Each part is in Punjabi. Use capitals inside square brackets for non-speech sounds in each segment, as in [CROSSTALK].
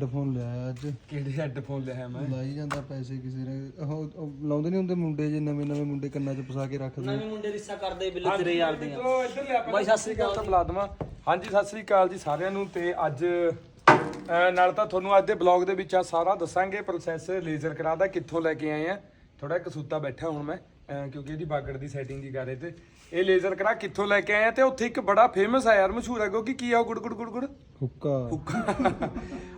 ਹੈਡਫੋਨ ਲਿਆ ਅੱਜ। ਕਿਹੜੇ ਹੈੱਡਫੋਨ ਲਿਆ ਮੈਂ? ਲਾਈ ਜਾਂਦਾ ਪੈਸੇ ਕਿਸੇ ਨੇ। ਉਹ ਉਹ ਲਾਉਂਦੇ ਨਹੀਂ ਹੁੰਦੇ ਮੁੰਡੇ ਜੇ ਨਵੇਂ ਨਵੇਂ ਮੁੰਡੇ ਕੰਨਾਂ 'ਚ ਫਸਾ ਕੇ ਰੱਖਦੇ। ਨਵੇਂ ਮੁੰਡੇ ਰਿਸ਼ਤਾ ਕਰਦੇ ਬਿੱਲੇ ਤੇਰੇ ਯਾਰ ਦੀਆਂ। ਚਲੋ ਇੱਧਰ ਲਿਆ ਬਾਈ ਸਤਿ ਸ੍ਰੀ ਅਕਾਲ। ਤਾਂ ਬੁਲਾ ਦੇਵਾਂ। ਹਾਂਜੀ ਸਤਿ ਸ੍ਰੀ ਅਕਾਲ ਜੀ ਸਾਰਿਆਂ ਨੂੰ ਤੇ ਅੱਜ ਅਹ, ਨਾਲ ਤਾਂ ਤੁਹਾਨੂੰ ਅੱਜ ਦੇ ਬਲੌਗ ਦੇ ਵਿੱਚ ਆ ਸਾਰਾ ਦੱਸਾਂਗੇ ਪ੍ਰੋਸੈਸ ਲੇਜ਼ਰ ਕਰਾ ਦਾ ਕਿੱਥੋਂ ਲੈ ਕੇ ਆਏ ਆ। ਥੋੜਾ ਕਸੂਤਾ ਬੈਠਾ ਹੁਣ ਮੈਂ। ਕਿਉਂਕਿ ਇਹਦੀ ਬਾਗੜ ਦੀ ਸੈਟਿੰਗ ਦੀ ਕਰ ਰਹੇ ਤੇ ਇਹ ਲੇਜ਼ਰ ਕਰਾ ਕਿੱਥੋਂ ਲੈ ਕੇ ਆਏ ਆ ਤੇ ਉੱਥੇ ਇੱਕ ਬੜਾ ਫੇਮਸ ਆ ਯਾਰ ਮਸ਼ਹੂਰ ਹੈ ਕਿਉਂਕਿ ਕੀ ਆ ਉਹ ਗੁੜ ਗੁੜ ਗੁੜ ਗੁੜ? ਹੁੱਕਾ।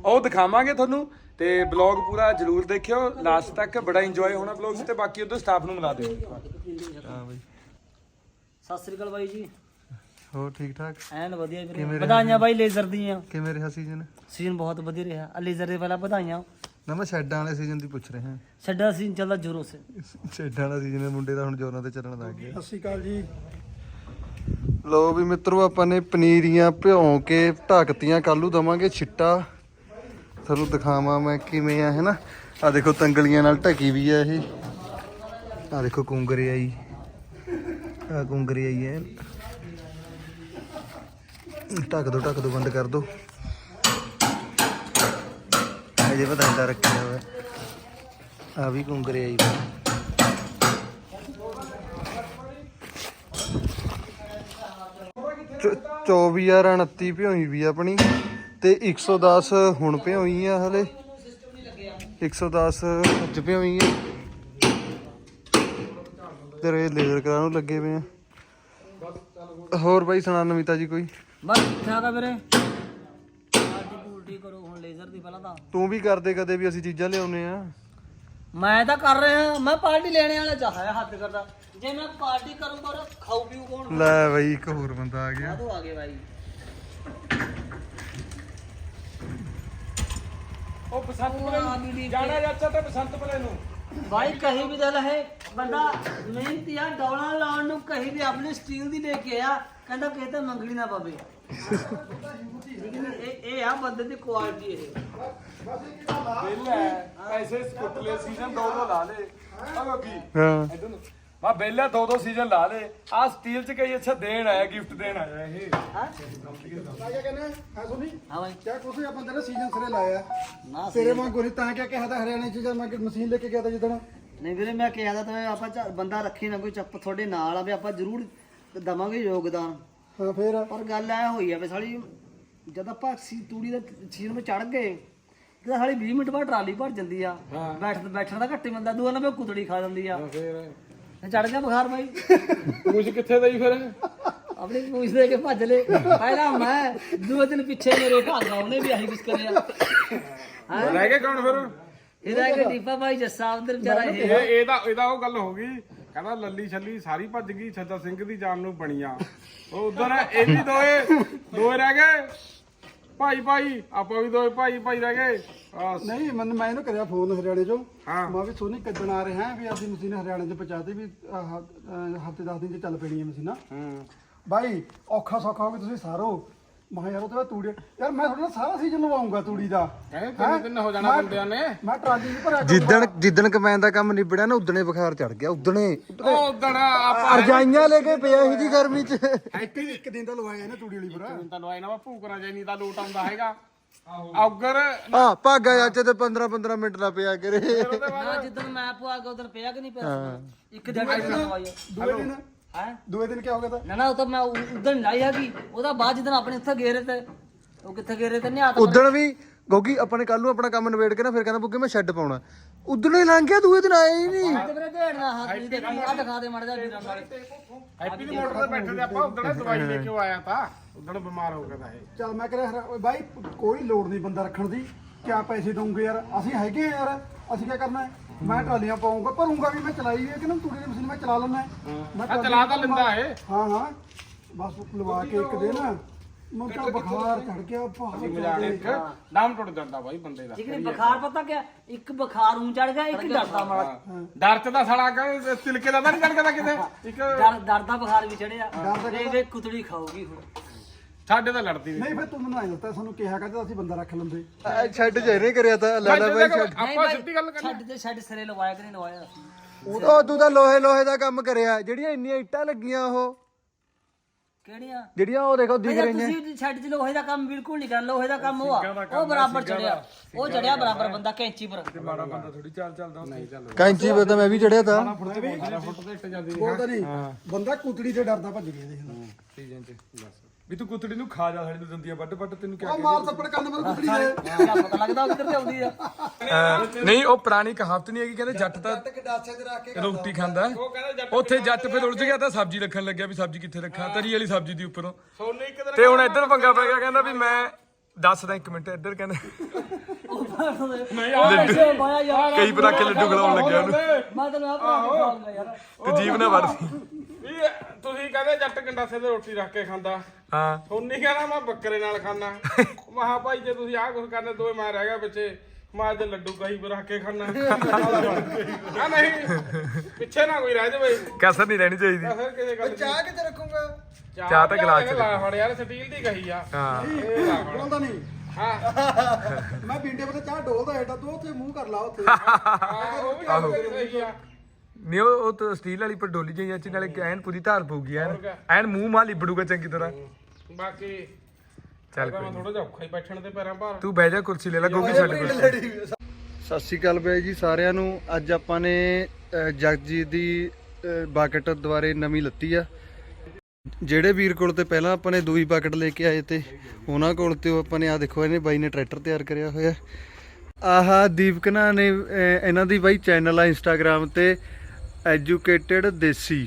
ਉਹ ਦਿਖਾਵਾਂਗੇ ਤੁਹਾਨੂੰ ਤੇ ਬਲੌਗ ਪੂਰਾ ਜਰੂਰ ਦੇਖਿਓ ਲਾਸਟ ਤੱਕ ਬੜਾ ਇੰਜੋਏ ਹੋਣਾ ਬਲੌਗ ਤੇ ਬਾਕੀ ਉਧਰ ਸਟਾਫ ਨੂੰ ਮਿਲਾ ਦਿਓ। ਹਾਂ ਬਈ। ਸਤਿ ਸ੍ਰੀ ਅਕਾਲ ਬਾਈ ਜੀ। ਹੋਰ ਠੀਕ ਠਾਕ? ਐਨ ਵਧੀਆ ਵੀਰੇ। ਵਧਾਈਆਂ ਬਾਈ ਲੇਜ਼ਰ ਦੀਆਂ। ਕਿਵੇਂ ਰਿਹਾ ਸੀਜ਼ਨ? ਸੀਜ਼ਨ ਬਹੁਤ ਵਧੀਆ ਰਿਹਾ। ਆ ਲੇਜ਼ਰ ਦੇ ਪਹਿਲਾਂ ਵਧਾਈਆਂ। ਨਾ ਮੈਂ ਸ਼ੈਡਾਂ ਵਾਲੇ ਸੀਜ਼ਨ ਦੀ ਪੁੱਛ ਰਿਹਾ। ਛੱਡਾ ਸੀਜ਼ਨ ਚੱਲਦਾ ਜ਼ੋਰੋਂ ਸੇ। ਸ਼ੈਡਾਂ ਵਾਲਾ ਸੀਜ਼ਨ ਮੁੰਡੇ ਦਾ ਹੁਣ ਜੋਰਾਂ ਤੇ ਚੱਲਣ ਲੱਗ ਗਿਆ ਸਤਿ ਸ਼੍ਰੀ ਅਕਾਲ ਜੀ। ਲੋ ਵੀ ਮਿੱਤਰੋ ਆਪਾਂ ਨੇ ਪਨੀਰੀਆਂ ਭਿਉਂ ਕੇ ਢੱਕਤੀਆਂ ਕੱਲੂ ਦਵਾਂਗੇ ਛਿੱਟਾ। ਤੁਹਾਨੂੰ ਦਿਖਾਵਾਂ ਮੈਂ ਕਿਵੇਂ ਆ ਹੈਨਾ? ਆ ਦੇਖੋ ਤੰਗਲੀਆਂ ਨਾਲ ਢਕੀ ਵੀ ਆ ਇਹ। ਆ ਦੇਖੋ ਕੁੰਗਰੇ ਆਈ ਆ ਕੁੰਗਰੇ ਆਈ ਹੈ ਢੱਕ ਦੋ ਢੱਕ ਦੋ ਬੰਦ ਕਰ ਦੋ। ਅਜੇ ਪਤਾ ਨਹੀਂ ਰੱਖਿਆ ਹੋਇਆ। ਆ ਵੀ ਕੁੰਗਰੇ ਆਈ ਵਾ। ਚ- 24029 ਭਿਓਈ ਵੀ ਆ ਆਪਣੀ ਤੇ 110 ਹੁਣ ਭਿਓਈ ਆ ਹਲੇ। 110 ਅੱਜ ਭਿਓਈ ਆ। ਤੇਰੇ ਲੇਜ਼ਰ ਕਰਾ ਨੂੰ ਲੱਗੇ ਪਏ ਆ। ਹੋਰ ਬਾਈ ਸੁਣਾ ਨਵੀਤਾ ਜੀ ਕੋਈ? ਬਸ ਠੀਕ ਠਾਕ ਆ ਵੀਰੇ। ਕਰੋ ਹੁਣ ਲੇਜ਼ਰ ਦੀ ਪਹਿਲਾਂ ਤਾਂ ਤੂੰ ਵੀ ਕਰਦੇ ਕਦੇ ਵੀ ਅਸੀਂ ਚੀਜ਼ਾਂ ਲਿਆਉਨੇ ਆ। ਮੈਂ ਤਾਂ ਕਰ ਰਿਹਾ ਮੈਂ ਪਾਰਟੀ ਲੈਣੇ ਵਾਲਾ ਚਾਹਿਆ ਹੱਦ ਕਰਦਾ। ਜੇ ਮੈਂ ਪਾਰਟੀ ਕਰੂੰਗਾ ਤਾਂ ਖਾਊ ਪੀਊ ਕੌਣ ਲੈ ਬਾਈ ਇੱਕ ਹੋਰ ਬੰਦਾ ਆ ਗਿਆ। ਆ ਗਏ ਬਾਈ। ਉਹ ਬਸੰਤ ਨੂੰ ਜਾਣਾ ਚਾਚਾ ਤੇ ਬਸੰਤ ਪਲੇ ਨੂੰ। ਭਾਈ ਕਹੀਂ ਵੀ ਦਿਲ ਹੈ ਬੰਦਾ ਮਿਹਨਤੀ ਆ ਡੌਲਾ ਲਾਉਣ ਨੂੰ ਕਹੀਂ ਵੀ ਆਪਣੇ ਸਟੀਲ ਦੀ ਲੈ ਕੇ ਆ ਕਹਿੰਦਾ ਕਿਸੇ ਤੇ ਮੰਗਣੀ ਨਾ ਪਵੇ? ਇਹ ਇਹ ਆ ਬੰਦੇ ਦੀ ਕੁਆਲਿਟੀ ਇਹ। ਬਿੱਲ ਹੈ ਪੈਸੇ ਸਕੁੱਟਲੇ ਸੀਜ਼ਨ ਦੋ ਦੋ ਲਾ ਲੇ। ਆ ਕੀ ਹਾਂ। ਇਧਰ ਨੂੰ। ਮਾ ਬਿੱਲ ਹੈ ਦੋ ਦੋ ਸੀਜ਼ਨ ਲਾ ਲੇ। ਆ ਸਟੀਲ ਚ ਕਈ ਅੱਛਾ ਦੇਣ ਆਇਆ ਗਿਫਟ ਦੇਣ ਆਇਆ ਇਹ। ਹਾਂ? ਕਿਆ ਕਹਿੰਦੇ ਹੈ ਸੁਣੀ ਹਾਂ ਭਾਈ ਕਿਆ ਕੁਛ ਆ ਬੰਦੇ ਨੇ ਸੀਜ਼ਨ ਸਿਰੇ ਲਾਇਆ? ਨਾ ਤੇਰੇ ਵਾਂਗੂ ਨਹੀਂ ਤਾਂ ਕਿਆ ਕਿਹਾ ਤਾਂ ਹਰਿਆਣੇ ਚ ਜਦ ਮੈਂ ਕਿ ਮਸ਼ੀਨ ਲੈ ਕੇ ਗਿਆ ਤਾਂ ਜਿੱਦਣ? ਨਹੀਂ ਵੀਰੇ ਮੈਂ ਕਿਹਾ ਤਾਂ ਆਪਾਂ ਬੰਦਾ ਰੱਖੀ ਨਾ ਕੋਈ ਚੱਪ ਤੁਹਾਡੇ ਨਾਲ ਆ ਵੀ ਆਪਾਂ ਜ਼ਰੂਰ ਦਵਾਂਗੇ ਯੋਗਦਾਨ। ਹਾਂ ਫੇਰ? ਪਰ ਗੱਲ ਐ ਹੋਈ ਆ ਵੀ ਸਾਲੀ ਜਦ ਆਪਾਂ ਸੀ ਤੂੜੀ ਦੇ ਸੀਨ ਵਿੱਚ ਚੜ ਗਏ ਤੇ ਸਾਲੀ 20 ਮਿੰਟ ਬਾਅਦ ਟਰਾਲੀ ਭਰ ਜਾਂਦੀ ਆ। ਬੈਠ ਬੈਠਣ ਦਾ ਘੱਟੇ ਬੰਦਾ ਦੂਆ ਨਾ ਕੁਤੜੀ ਖਾ ਜਾਂਦੀ ਆ। ਫੇਰ। ਚੜ ਗਿਆ ਬੁਖਾਰ ਬਾਈ। ਕੁਝ ਕਿੱਥੇ ਦਈ ਫਿਰ? ਆਪਣੀ ਪੂਛ ਦੇ ਕੇ ਭੱਜ ਲੈ ਪਹਿਲਾਂ ਮੈਂ ਦੂਏ ਦਿਨ ਪਿੱਛੇ ਮੇਰੇ ਘਰ ਦਾ ਉਹਨੇ ਵੀ ਆਹੀ ਕੁਛ ਕਰਿਆ। ਰਹਿ ਗਏ ਕੌਣ ਫਿਰ? ਇਹਦਾ ਇੱਕ ਦੀਪਾ ਭਾਈ ਜੱਸਾ ਵਿਚਾਰਾ ਇਹ ਇਹ। ਇਹਦਾ ਇਹਦਾ ਉਹ ਗੱਲ ਹੋ ਗਈ। ਕਹਿੰਦਾ ਲੱਲੀ ਛੱਲੀ ਸਾਰੀ ਭੱਜ ਗਈ ਛੱਜਾ ਸਿੰਘ ਦੀ ਜਾਨ ਨੂੰ ਬਣੀਆਂ। ਉਹ ਉਧਰ ਇਹ ਵੀ ਦੋਏ ਦੋਏ ਰਹਿ ਗਏ। ਭਾਈ ਭਾਈ ਆਪਾਂ ਵੀ ਦੋਏ ਭਾਈ ਭਾਈ ਰਹਿ ਗਏ। ਬਸ। ਨਹੀਂ ਮਨ ਮੈਂ ਇਹਨੂੰ ਕਰਿਆ ਫੋਨ ਹਰਿਆਣੇ ਚੋਂ। ਹਾਂ। ਮੈਂ ਵੀ ਸੋਨੀ ਕੱਢਣ ਆ ਰਿਹਾ ਵੀ ਆਪਦੀ ਮਸ਼ੀਨ ਹਰਿਆਣੇ ਚ ਪਹੁੰਚਾਤੀ ਵੀ ਹਫ਼ਤੇ 10 ਦਿਨ ਚ ਚੱਲ ਪੈਣੀ ਹੈ ਮਸ਼ੀਨਾਂ। ਹੂੰ। ਬਾਈ ਔਖਾ ਸੌਖਾ ਹੋ ਕੇ ਤੁਸੀਂ ਸਾਰੋ। ਮੈਂ ਕਿਹਾ ਯਾਰ ਉਹ ਤੋਂ ਤੂੜੀ ਯਾਰ ਮੈਂ ਤੁਹਾਡੇ ਨਾਲ ਸਾਰਾ ਸੀਜ਼ਨ ਲਵਾਉਂਗਾ ਤੂੜੀ ਦਾ। ਕਹਿੰਦੇ ਤਿੰਨ ਤਿੰਨ ਹੋ ਜਾਣਾ ਮੈਂ- ਬੰਦਿਆਂ ਨੇ। ਮੈਂ ਟਰਾਲੀ ਵੀ ਭਰਿਆ ਜਿੱਦਣ ਜਿੱਦਣ ਕਮੈਨ ਦਾ ਕੰਮ ਨਿਬੜਿਆ ਨਾ ਉਦਣੇ ਬੁਖਾਰ ਚੜ ਗਿਆ ਉਦਣੇ। ਉਹ ਉਦਣ ਆਪਾਂ ਰਜਾਈਆਂ ਲੈ ਕੇ ਪਿਆ ਸੀ ਜੀ ਗਰਮੀ ਚ। ਇੱਕ ਇੱਕ ਦਿਨ ਤਾਂ ਲਵਾਇਆ ਇਹਨੇ ਤੂੜੀ ਵਾਲੀ ਪਰ ਤੈਨੂੰ ਆਈ ਨਾ ਵਾ ਭੂਕਣਾ ਜੈਨੀ ਦਾ ਲੋਟ ਆਉਂਦਾ ਹੈਗਾ। ਔਗਰ ਆ ਭਾਗਾ ਚਾਚੇ ਤੇ 15 15 ਮਿੰਟ ਲਾ ਪਿਆ ਕਰੇ। ਨਾ ਜਿੱਦਣ ਮੈਂ ਪਵਾ ਕੇ ਉਧਰ ਪਿਆ ਕਿ ਨਹੀਂ ਪਿਆ ਇੱਕ ਦਿਨ ਪਵਾਈ ਦੂਏ ਦਿਨ ਹੈ? ਦੂਏ ਦਿਨ ਕਿਆ ਹੋ ਗਿਆ ਤਾਂ? ਨਾ ਨਾ ਉਹ ਤਾਂ ਮੈਂ ਉਧਰ ਲਾਈ ਹੈਗੀ। ਉਹਦਾ ਬਾਅਦ ਜਦੋਂ ਆਪਣੇ ਉੱਥੇ ਗਏ ਰਹੇ ਤੇ ਉਹ ਕਿੱਥੇ ਗਏ ਰਹੇ ਤੇ ਨਹੀਂ ਆ ਤਾਂ ਉਦਣ ਵੀ ਗੋਗੀ ਆਪਾਂ ਨੇ ਕੱਲ ਨੂੰ ਆਪਣਾ ਕੰਮ ਨਿਬੇੜ ਕੇ ਨਾ ਫਿਰ ਕਹਿੰਦਾ ਬੁੱਗੇ ਮੈਂ ਸ਼ੈੱਡ ਪਾਉਣਾ। ਉਦਣੇ ਲੰਘ ਗਿਆ ਦੂਏ ਦਿਨ ਆਏ ਹੀ ਨਹੀਂ। ਤੇ ਵੀਰੇ ਢੇੜਨਾ ਹੱਥ ਨਹੀਂ ਦੇਖੀ ਆ ਦਿਖਾ ਦੇ ਮੜ ਜਾ ਵੀਰਾਂ ਨਾਲ ਹੈਪੀ ਦੀ ਮੋਟਰ ਤੇ ਬੈਠੇ ਤੇ ਆਪਾਂ ਉਦਣ ਦਵਾਈ ਲੈ ਕੇ ਆਇਆ ਤਾਂ ਉਦਣ ਬਿਮਾਰ ਹੋ ਗਿਆ ਤਾਂ ਇਹ। ਚੱਲ ਮੈਂ ਓਏ ਬਾਈ ਕੋਈ ਲੋੜ ਨਹੀਂ ਬੰਦਾ ਰੱਖਣ ਦੀ। ਕਿਆ ਪੈਸੇ ਦਊਂਗੇ ਯਾਰ? ਅਸੀਂ ਹੈਗੇ ਆ ਯਾਰ। ਅਸੀਂ ਕੀ ਕਰਨਾ ਹੈ? ਮੈਂ ਟਰਾਲੀਆਂ ਪਾਉਂਗਾ ਭਰੂੰਗਾ ਵੀ ਮੈਂ ਚਲਾਈ ਹੈ ਕਿ ਨਾ ਤੂੜੀ ਦੀ ਮਸ਼ੀਨ ਮੈਂ ਚਲਾ ਲੈਣਾ ਮੈਂ ਆ ਚਲਾ ਤਾਂ ਲੈਂਦਾ ਇਹ। ਹਾਂ ਹਾਂ। ਬਸ ਲਵਾ ਕੇ ਇੱਕ ਦਿਨ। ਮੈਨੂੰ ਤਾਂ ਬੁਖਾਰ ਚੜ ਗਿਆ ਬਹੁਤ ਮਜ਼ਾਕ ਇੱਕ ਨਾਮ ਟੁੱਟ ਜਾਂਦਾ ਬਾਈ ਬੰਦੇ ਦਾ। ਨਹੀਂ ਬੁਖਾਰ ਪਤਾ ਕਿਆ ਇੱਕ ਬੁਖਾਰ ਉਂ ਚੜ ਗਿਆ ਇੱਕ ਡਰਦਾ ਮਾੜਾ। ਡਰ ਚ ਦਾ ਸੜਾ ਕੇ ਤਿਲਕੇ ਦਾ ਤਾਂ ਨਹੀਂ ਚੜ ਗਿਆ ਕਿਤੇ। ਇੱਕ ਡਰ ਡਰਦਾ ਬੁਖਾਰ ਵੀ ਚੜਿਆ ਇਹ ਵੇ ਕੁਤੜੀ ਖਾਊਗੀ ਹੁਣ। ਸਾਡੇ ਤਾਂ ਲੜਦੀ ਨਹੀਂ ਨਹੀਂ ਫਿਰ ਤੂੰ ਮੈਨੂੰ ਆਇਆ ਦੱਸਤਾ ਸਾਨੂੰ ਕਿਹਾ ਕਹਿੰਦਾ ਅਸੀਂ ਬੰਦਾ ਰੱਖ ਲੈਂਦੇ। ਸ਼ੈੱਡ ਚ ਇਹਨੇ ਕਰਿਆ ਤਾਂ ਲੈ ਲੈ ਬਾਈ ਸ਼ੈੱਡ ਆਪਾਂ ਸਿੱਧੀ ਗੱਲ ਕਰਨੀ ਛੱਡ ਤੇ ਛੱਡ ਸਿਰੇ ਲਵਾਇਆ ਕਿ ਨਹੀਂ ਲਵਾਇਆ? ਉਹ ਤੂੰ ਤਾਂ ਲੋਹੇ ਲੋਹੇ ਦਾ ਕੰਮ ਕਰਿਆ ਜਿਹੜੀਆਂ ਇੰਨੀਆਂ ਇੱਟਾਂ ਲੱਗੀਆਂ ਉਹ। ਕਿਹੜੀਆਂ? ਜਿਹੜੀਆਂ ਉਹ ਦੇਖੋ ਦਿਖ ਰਹੀਆਂ। ਤੁਸੀਂ ਛੱਡ ਚ ਲੋਹੇ ਦਾ ਕੰਮ ਬਿਲਕੁਲ ਨਹੀਂ ਕਰ ਲੋਹੇ ਦਾ ਕੰਮ ਉਹ ਆ। ਉਹ ਬਰਾਬਰ ਚੜਿਆ। ਉਹ ਚੜਿਆ ਬਰਾਬਰ ਬੰਦਾ ਕੈਂਚੀ ਪਰ। ਮਾੜਾ ਬੰਦਾ ਥੋੜੀ ਚਾਲ ਚੱਲਦਾ ਨਹੀਂ ਚੱਲ। ਕੈਂਚੀ ਪਤਾ ਮੈਂ ਵੀ ਚੜਿਆ ਤਾਂ। ਨਹੀਂ ਬੰਦਾ ਕੁਤੜੀ ਤੇ ਡਰਦਾ ਭੱਜ ਗਿਆ ਦੇਖ ਲੈ। ਸੀਜ਼ਨ ਚ ਵੀ ਤੂੰ ਕੁੱਤੜੀ ਨੂੰ ਖਾ ਜਾ ਸਾਡੀ ਨੂੰ ਦੰਦੀਆਂ ਵੱਡ ਵੱਡ ਤੈਨੂੰ ਕਿਆ ਉਹ ਮਾਰ ਥੱਪੜ ਕੰਨ ਮੇ ਕੁਤੜੀ ਦੇ। ਪਤਾ ਲੱਗਦਾ ਕਿੱਧਰ ਤੇ ਆਉਂਦੀ ਆ। ਅਹ ਨਹੀਂ ਉਹ ਪੁਰਾਣੀ ਕਹਾਵਤ ਨਹੀਂ ਹੈਗੀ ਕਹਿੰਦੇ ਜੱਟ ਤਾਂ ਗਡਾਸੇ ਤੇ ਰੱਖ ਕੇ ਰੋਟੀ ਖਾਂਦਾ। ਉੱਥੇ ਜੱਟ ਫਿਰ ਉਲਝ ਗਿਆ ਤਾਂ ਸਬਜ਼ੀ ਰੱਖਣ ਲੱਗਿਆ ਵੀ ਸਬਜ਼ੀ ਕਿੱਥੇ ਰੱਖਾਂ ਤਰੀ ਵਾਲੀ ਸਬਜ਼ੀ ਦੀ ਉੱਪਰੋਂ। ਸੋਨੇ ਇੱਕ ਦਿਨ ਤੇ ਹੁਣ ਇੱਧਰ ਪੰਗਾ ਪੈ ਗਿਆ ਕਹਿੰਦਾ ਵੀ ਮੈਂ ਦੱਸਦਾ ਇੱਕ ਮਿੰਟ ਇੱਧਰ ਕਹਿੰਦਾ। ਲੱਡੂ ਕਈ ਤਰ੍ਹਾਂ ਕੇ ਲੱਡੂ ਖਿਲਾਉਣ ਲੱਗਿਆ ਉਹਨੂੰ। ਮੈਂ ਤੈਨੂੰ ਆਪ ਖਾਉਂਗਾ ਯਾਰ। ਤੇ ਜੀਵ ਨਾ ਵੜਦੀ। ਵੀ ਤੁਸੀਂ ਕਹਿੰਦੇ ਜੱਟ ਗੰਡਾਸੇ ਤੇ ਰੋਟੀ ਰੱਖ ਕੇ ਖਾਂਦਾ। ਹਾਂ। ਸੋਨੀ ਕਹਿੰਦਾ ਮੈਂ ਬੱਕਰੇ ਨਾਲ ਖਾਣਾ [LAUGHS] ਮਹਾ ਭਾਈ ਜੇ ਤੁਸੀਂ ਆਹ ਕੁਝ ਕਰਨੇ ਦੋਵੇਂ ਮੈਂ ਰਹਿ ਗਿਆ ਪਿੱਛੇ। ਮੈਂ ਲੱਡੂ ਕਹੀ ਪਰ ਰੱਖ ਕੇ ਖਾਣਾ ਆ [LAUGHS] ਨਹੀਂ ਪਿੱਛੇ ਨਾ ਕੋਈ ਰਹਿ ਜਾਵੇ। ਕਸਰ ਨਹੀਂ ਰਹਿਣੀ ਚਾਹੀਦੀ। ਫਿਰ ਕਿਸੇ ਗੱਲ ਦੀ ਚਾਹ ਕਿੱਥੇ ਰੱਖੂਗਾ? ਚਾਹ ਤਾਂ ਗਲਾਸ ਚ ਲਾ ਫੜ ਯਾਰ ਸਟੀਲ ਦੀ ਕਹੀ ਆ। ਹਾਂ। ਇਹ ਲਾ ਫੜ। ਬੋਲਦਾ ਨਹੀਂ। ਹਾਂ। ਮੈਂ ਬਿੰਡੇ ਪਤਾ ਚਾਹ ਡੋਲਦਾ ਏਡਾ ਤੂੰ ਉੱਥੇ ਮੂੰਹ ਕਰ ਲਾ ਉੱਥੇ। ਆਹ, ਉਹ ਵੀ ਗੱਲ ਤੇਰੀ ਸਹੀ ਆ। ਨਹੀਂ ਉਹ ਉਹ ਤਾਂ ਸਟੀਲ ਵਾਲੀ ਪਰ ਡੋਲੀ ਜਾਈ ਨਾਲੇ ਐਨ ਪੂਰੀ ਧਾਰ ਪਊਗੀ ਐਨ ਐਨ ਮੂੰਹ ਮਾਂ ਲਿਬੜੂਗਾ ਚੰਗੀ ਤਰ੍ਹਾਂ। ਬਾਕੀ ਚੱਲ ਮੈਂ ਕੋਈ। ਥੋੜਾ ਜਿਹਾ ਔਖਾ ਹੀ ਬੈਠਣ ਤੇ ਪੈਰਾਂ ਭਾਰ। ਤੂੰ ਬਹਿ ਜਾ ਕੁਰਸੀ ਲੈ ਲੈ ਗੋਗੀ ਛੱਡ ਕੁਰਸੀ। ਸਤਿ ਸ਼੍ਰੀ ਅਕਾਲ ਬਾਈ ਜੀ ਸਾਰਿਆਂ ਨੂੰ। ਅੱਜ ਆਪਾਂ ਨੇ ਜਗਜੀਤ ਦੀ ਬਾਕਟ ਦੁਆਰੇ ਨਵੀਂ ਲੱਤੀ ਆ। ਜਿਹੜੇ ਵੀਰ ਕੋਲ ਤੇ ਪਹਿਲਾਂ ਆਪਾਂ ਨੇ ਦੂਈ ਬਾਕਟ ਲੈ ਕੇ ਆਏ ਤੇ ਉਹਨਾਂ ਕੋਲ ਤੇ ਆਪਾਂ ਨੇ ਆ ਦੇਖੋ ਇਹਨੇ ਬਾਈ ਨੇ ਟਰੈਕਟਰ ਤਿਆਰ ਕਰਿਆ ਹੋਇਆ। ਆਹਾ ਦੀਪਕਨਾ ਨੇ ਇਹਨਾਂ ਦੀ ਬਾਈ ਚੈਨਲ ਆ ਇੰਸਟਾਗ੍ਰam ਤੇ। ਐਜੂਕੇਟਿਡ ਦੇਸੀ।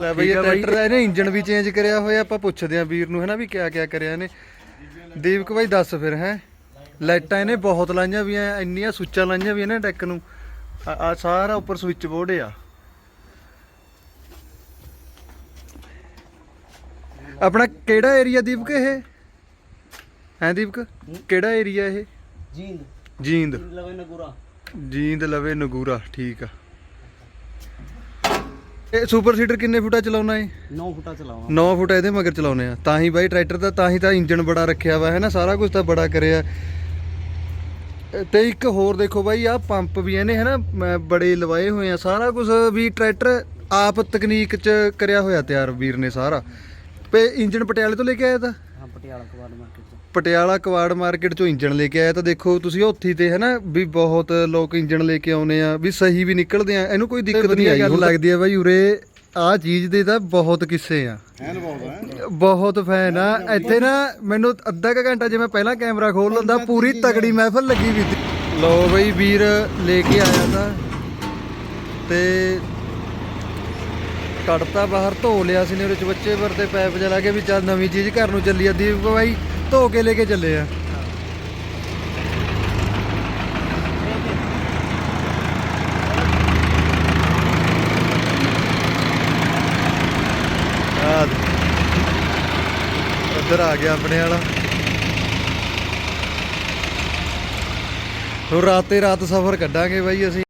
ਲੈ ਬਈ ਇਹ ਟਰੈਕਟਰ ਦਾ ਇਹਨੇ ਇੰਜਨ ਵੀ ਚੇਂਜ ਕਰਿਆ ਹੋਇਆ ਆਪਾਂ ਪੁੱਛਦੇ ਆਂ ਵੀਰ ਨੂੰ ਹੈਨਾ ਵੀ ਕਿਆ ਕਿਆ ਕਰਿਆ ਇਹਨੇ। ਦੀਪਕ ਬਾਈ ਦੱਸ ਫਿਰ ਹੈ। ਲਾਈਟਾਂ ਇਹਨੇ ਬਹੁਤ ਲਾਈਆਂ ਵੀ ਐ ਇੰਨੀਆਂ ਸੁੱਚਾਂ ਲਾਈਆਂ ਵੀ ਇਹਨੇ ਡੈਕ ਨੂੰ। ਆ ਸਾਰਾ ਉੱਪਰ ਸਵਿਚ ਬੋਰਡ ਆ। ਆਪਣਾ ਕਿਹੜਾ ਏਰੀਆ ਦੀਪਕ ਇਹ? ਹੈ ਦੀਪਕ? ਕਿਹੜਾ ਏਰੀਆ ਇਹ? ਜੀਂਦ। ਜੀਂਦ ਲਵੇ ਨਗੂਰਾ। ਜੀਂਦ ਲਵੇ ਨਗੂਰਾ ਠੀਕ ਆ। ਇਹ ਸੁਪਰ ਸੀਡਰ ਕਿੰਨੇ ਫੁੱਟਾ ਚਲਾਉਣਾ ਏ 9 ਫੁੱਟਾ ਚਲਾਵਾ 9 ਫੁੱਟ ਇਹਦੇ ਮਗਰ ਚਲਾਉਨੇ ਆ। ਤਾਂ ਹੀ ਬਾਈ ਟਰੈਕਟਰ ਦਾ ਤਾਂ ਹੀ ਤਾਂ ਇੰਜਨ ਬੜਾ ਰੱਖਿਆ ਵਾ ਹੈ ਨਾ ਸਾਰਾ ਕੁਝ ਤਾਂ ਬੜਾ ਕਰਿਆ। ਤੇ ਇੱਕ ਹੋਰ ਦੇਖੋ ਬਾਈ ਆ ਪੰਪ ਵੀ ਇਹਨੇ ਹੈ ਨਾ ਬੜੇ ਲਵਾਏ ਹੋਏ ਆ। ਸਾਰਾ ਕੁਝ ਵੀ ਟਰੈਕਟਰ ਆਪ ਤਕਨੀਕ ਚ ਕਰਿਆ ਹੋਇਆ ਤਿਆਰ ਵੀਰ ਨੇ ਸਾਰਾ। ਤੇ ਇੰਜਨ ਪਟਿਆਲੇ ਤੋਂ ਲੈ ਕੇ ਆਇਆ ਤਾਂ? ਹਾਂ ਪਟਿਆਲਾ ਕਵਾੜ ਮਾਰਕੀਟ ਪਟਿਆਲਾ ਕਵਾੜ ਮਾਰਕੀਟ ਚੋਂ ਇੰਜਨ ਲੈ ਕੇ ਆਇਆ ਤਾਂ ਦੇਖੋ ਤੁਸੀਂ ਉੱਥੀ ਤੇ ਹੈ ਨਾ ਵੀ ਬਹੁਤ ਲੋਕ ਇੰਜਨ ਲੈ ਕੇ ਆਉਨੇ ਆ ਵੀ ਸਹੀ ਵੀ ਨਿਕਲਦੇ ਆ ਇਹਨੂੰ ਕੋਈ ਦਿੱਕਤ ਨਹੀਂ ਆਈ ਹੁਣ ਲੱਗਦੀ ਆ ਬਾਈ ਉਰੇ ਆ ਚੀਜ਼ ਦੇ ਤਾਂ ਬਹੁਤ ਕਿੱਸੇ ਆ। ਬਹੁਤ ਫੈਨ ਆ। ਇੱਥੇ ਨਾ ਮੈਨੂੰ ਅੱਧਾ ਕੁ ਘੰਟਾ ਜੇ ਮੈਂ ਪਹਿਲਾਂ ਕੈਮਰਾ ਖੋਲ ਲੈਂਦਾ ਪੂਰੀ ਤਗੜੀ ਮਹਿਫਲ ਲੱਗੀ ਵੀ ਲੋ ਬਈ ਵੀਰ ਲੈ ਕੇ ਆਇਆ ਤਾਂ ਤੇ ਕੱਢਤਾ ਬਾਹਰ ਧੋ ਲਿਆ ਸੀ ਨੇ ਉਹਦੇ ਚ ਬੱਚੇ ਵਰਤੇ ਪੈਪ ਜਲਾ ਕੇ ਵੀ ਚੱਲ ਨਵੀਂ ਚੀਜ਼ ਘਰ ਨੂੰ ਚੱਲੀ ਦੀਪ ਬਾਈ ਧੋ ਕੇ ਲੈ ਕੇ ਚੱਲੇ ਆ। ਆ ਆ ਗਿਆ ਆਪਣੇ ਵਾਲਾ। ਹੁਣ ਰਾਤੇ ਰਾਤ ਸਫ਼ਰ ਕੱਢਾਂਗੇ ਬਾਈ ਅਸੀਂ।